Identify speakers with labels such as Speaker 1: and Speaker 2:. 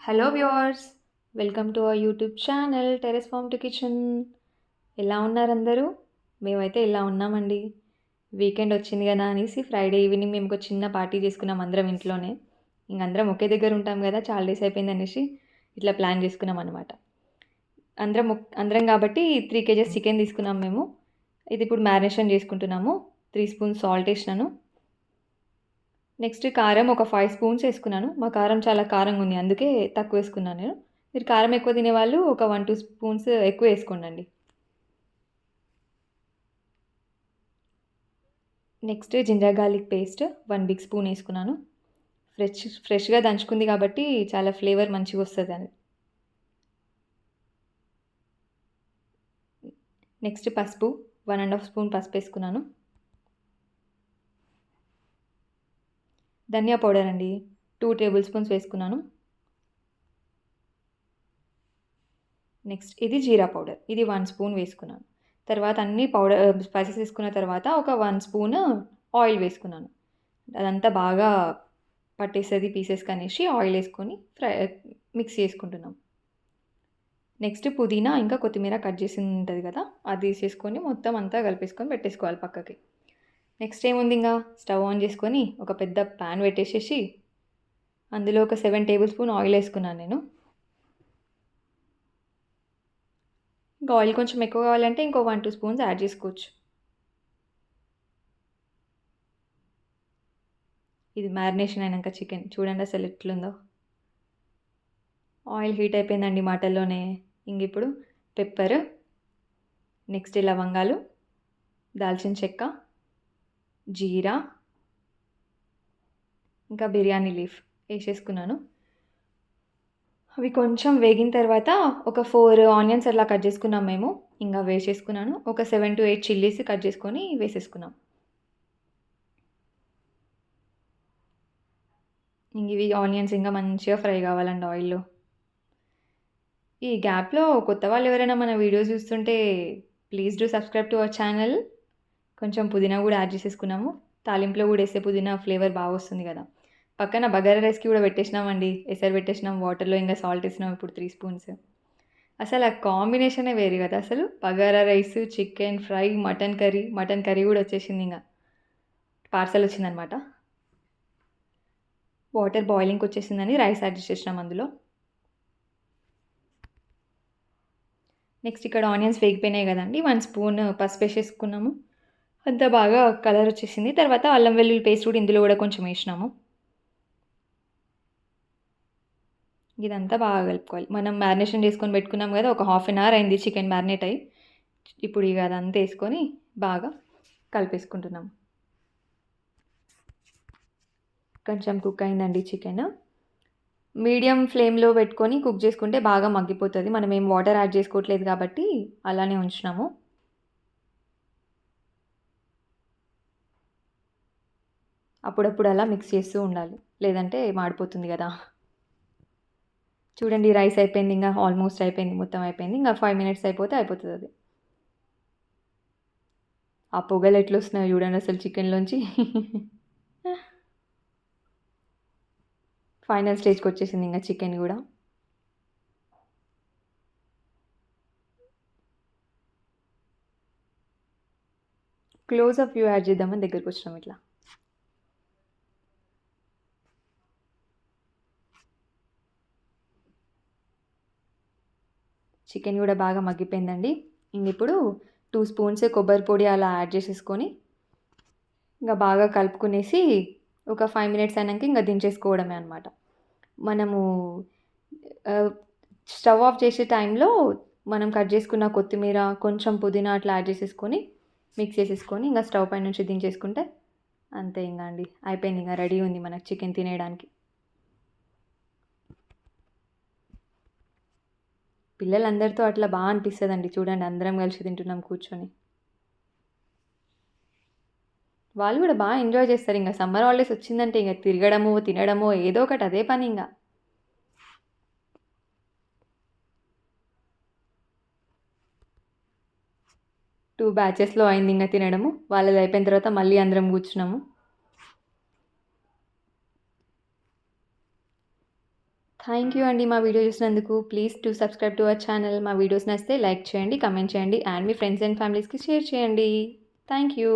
Speaker 1: Hello viewers welcome to our YouTube channel terrace farm to kitchen ఎలా ఉన్నారు అందరూ? మేమైతే ఇలా ఉన్నామండి. వీకెండ్ వచ్చింది కదా అనేసి ఫ్రైడే ఈవినింగ్ మేము ఒక చిన్న పార్టీ చేసుకున్నాం అందరం ఇంట్లోనే. ఇంక అందరం ఒకే దగ్గర ఉంటాం కదా చాలా డేస్ అయిపోయింది అనేసి ఇట్లా ప్లాన్ చేసుకున్నాం అనమాట అందరం అందరం కాబట్టి త్రీ కేజెస్ చికెన్ తీసుకున్నాం మేము. ఇది ఇప్పుడు మ్యారినేషన్ చేసుకుంటున్నాము. త్రీ స్పూన్స్ సాల్ట్ వేసినాను నెక్స్ట్ కారం ఒక ఫైవ్ స్పూన్స్ వేసుకున్నాను. మా కారం చాలా కారంగా ఉంది అందుకే తక్కువ వేసుకున్నాను నేను. మీరు కారం ఎక్కువ తినేవాళ్ళు ఒక వన్ టూ స్పూన్స్ ఎక్కువ వేసుకోండి next ginger garlic paste one big spoon వేసుకున్నాను. ఫ్రెష్ ఫ్రెష్గా దంచుకుంది కాబట్టి చాలా ఫ్లేవర్ మంచిగా వస్తుంది అని. నెక్స్ట్ పసుపు వన్ అండ్ హాఫ్ స్పూన్ పసుపు వేసుకున్నాను. ధనియా పౌడర్ అండి. టూ టేబుల్ స్పూన్స్ వేసుకున్నాను. నెక్స్ట్ ఇది జీరా పౌడర్. ఇది వన్ స్పూన్ వేసుకున్నాను. తర్వాత అన్ని పౌడర్ స్పైసెస్ వేసుకున్న తర్వాత ఒక వన్ స్పూన్ ఆయిల్ వేసుకున్నాను. అదంతా బాగా పట్టేస్తుంది పీసెస్ కనేసి ఆయిల్ వేసుకొని ఫ్రై మిక్స్ చేసుకుంటున్నాం. నెక్స్ట్ పుదీనా ఇంకా కొత్తిమీర కట్ చేసి ఉంటుంది కదా అది వేసేసుకొని మొత్తం అంతా కలిపేసుకొని పెట్టేసుకోవాలి పక్కకి. నెక్స్ట్ ఏముంది ఇంకా? స్టవ్ ఆన్ చేసుకొని ఒక పెద్ద ప్యాన్ పెట్టేసేసి అందులో ఒక సెవెన్ టేబుల్ స్పూన్ ఆయిల్ వేసుకున్నాను నేను. ఇంకా ఆయిల్ కొంచెం ఎక్కువ కావాలంటే ఇంకో వన్ టూ స్పూన్స్ యాడ్ చేసుకోవచ్చు. ఇది మ్యారినేషన్ అయినాక చికెన్ చూడండి అసలు ఎట్లుందో. ఆయిల్ హీట్ అయిపోయిందండి మాటల్లోనే. ఇంక ఇప్పుడు పెప్పర్ నెక్స్ట్ లవంగాలు దాల్చిన చెక్క జీరా ఇంకా బిర్యానీ లీఫ్ వేసేసుకున్నాను. అవి కొంచెం వేగిన తర్వాత ఒక ఫోర్ ఆనియన్స్ అలా కట్ చేసుకున్నాం మేము. ఇంకా వేసేసుకున్నాను. ఒక seven to eight chillies cut చేసుకొని వేసేసుకున్నాం. ఇంక ఇవి ఆనియన్స్ ఇంకా మంచిగా ఫ్రై కావాలండి ఆయిల్లో. ఈ గ్యాప్లో కొత్త వాళ్ళు ఎవరైనా మన వీడియోస్ చూస్తుంటే please do subscribe to our channel. కొంచెం పుదీనా కూడా యాడ్ చేసేసుకున్నాము. తాలింపులో కూడా వేస్తే పుదీనా ఫ్లేవర్ బాగా వస్తుంది కదా. పక్కన బగారా రైస్కి కూడా పెట్టేసినామండి. ఎసరు పెట్టేసినాం వాటర్లో ఇంకా సాల్ట్ వేసినాం ఇప్పుడు త్రీ స్పూన్స్ అసలు ఆ కాంబినేషనే వేరు కదా అసలు. Bagara rice chicken fry mutton curry mutton curry కూడా వచ్చేసింది ఇంకా. పార్సల్ వచ్చిందనమాట. వాటర్ బాయిలింగ్కి వచ్చేసిందని రైస్ యాడ్ చేసినాం అందులో. నెక్స్ట్ ఇక్కడ ఆనియన్స్ వేగిపోయినాయి కదండి. వన్ స్పూన్ పసుపు వేసేసుకున్నాము. అంత బాగా కలర్ వచ్చేసింది. తర్వాత అల్లం వెల్లుల్లి పేస్ట్ కూడా ఇందులో కూడా కొంచెం వేసినాము. ఇదంతా బాగా కలుపుకోవాలి. మనం మ్యారినేషన్ చేసుకొని పెట్టుకున్నాం కదా ఒక హాఫ్ అన్ అవర్ అయింది చికెన్ మ్యారినేట్ అయ్యి ఇప్పుడు ఇక అదంతా వేసుకొని బాగా కలిపేసుకుంటున్నాం. కొంచెం కుక్ అయిందండి చికెన్ మీడియం ఫ్లేమ్లో పెట్టుకొని కుక్ చేసుకుంటే బాగా మగ్గిపోతుంది. మనం ఏం వాటర్ యాడ్ చేసుకోవట్లేదు కాబట్టి అలానే ఉంచినాము. అప్పుడప్పుడు అలా మిక్స్ చేస్తూ ఉండాలి. లేదంటే మాడిపోతుంది కదా. చూడండి రైస్ అయిపోయింది ఇంకా ఆల్మోస్ట్ అయిపోయింది మొత్తం అయిపోయింది ఇంకా ఫైవ్ మినిట్స్ అయిపోతే అయిపోతుంది అది. ఆ పొగలు ఎట్లా వస్తున్నాయి చూడండి అసలు చికెన్లోంచి. ఫైనల్ స్టేజ్కి వచ్చేసింది ఇంకా చికెన్ కూడా. క్లోజ్ అప్ వ్యూ యాడ్ చేద్దామని దగ్గరికి వచ్చినాం ఇట్లా. చికెన్ కూడా బాగా మగ్గిపోయిందండి. ఇంక ఇప్పుడు టూ స్పూన్స్ కొబ్బరి పొడి అలా యాడ్ చేసేసుకొని ఇంకా బాగా కలుపుకునేసి ఒక ఫైవ్ మినిట్స్ అయినాక ఇంకా దించేసుకోవడమే అనమాట మనము స్టవ్ ఆఫ్ చేసే టైంలో మనం కట్ చేసుకున్న కొత్తిమీర కొంచెం పుదీనా అట్లా యాడ్ చేసేసుకొని మిక్స్ చేసేసుకొని ఇంకా స్టవ్ పై నుంచి దించేసుకుంటే అంతే ఇంకా అండి. అయిపోయింది ఇంకా రెడీ ఉంది మనకు చికెన్ తినేయడానికి. పిల్లలందరితో అట్లా బాగా అనిపిస్తుందండి. చూడండి అందరం కలిసి తింటున్నాం కూర్చొని. వాళ్ళు కూడా బాగా ఎంజాయ్ చేస్తారు. ఇంకా సమ్మర్ హాలిడేస్ వచ్చిందంటే ఇంకా తిరగడము తినడము ఏదో ఒకటి అదే పని ఇంకా టూ బ్యాచెస్లో అయింది ఇంకా తినడము. వాళ్ళది అయిపోయిన తర్వాత మళ్ళీ అందరం కూర్చున్నాము. థ్యాంక్ యూ అండి మా వీడియో చూసినందుకు. Please to subscribe to our channel మా వీడియోస్ నచ్చితే లైక్ చేయండి కమెంట్ చేయండి అండ్ మీ ఫ్రెండ్స్ అండ్ ఫ్యామిలీస్కి షేర్ చేయండి. Thank you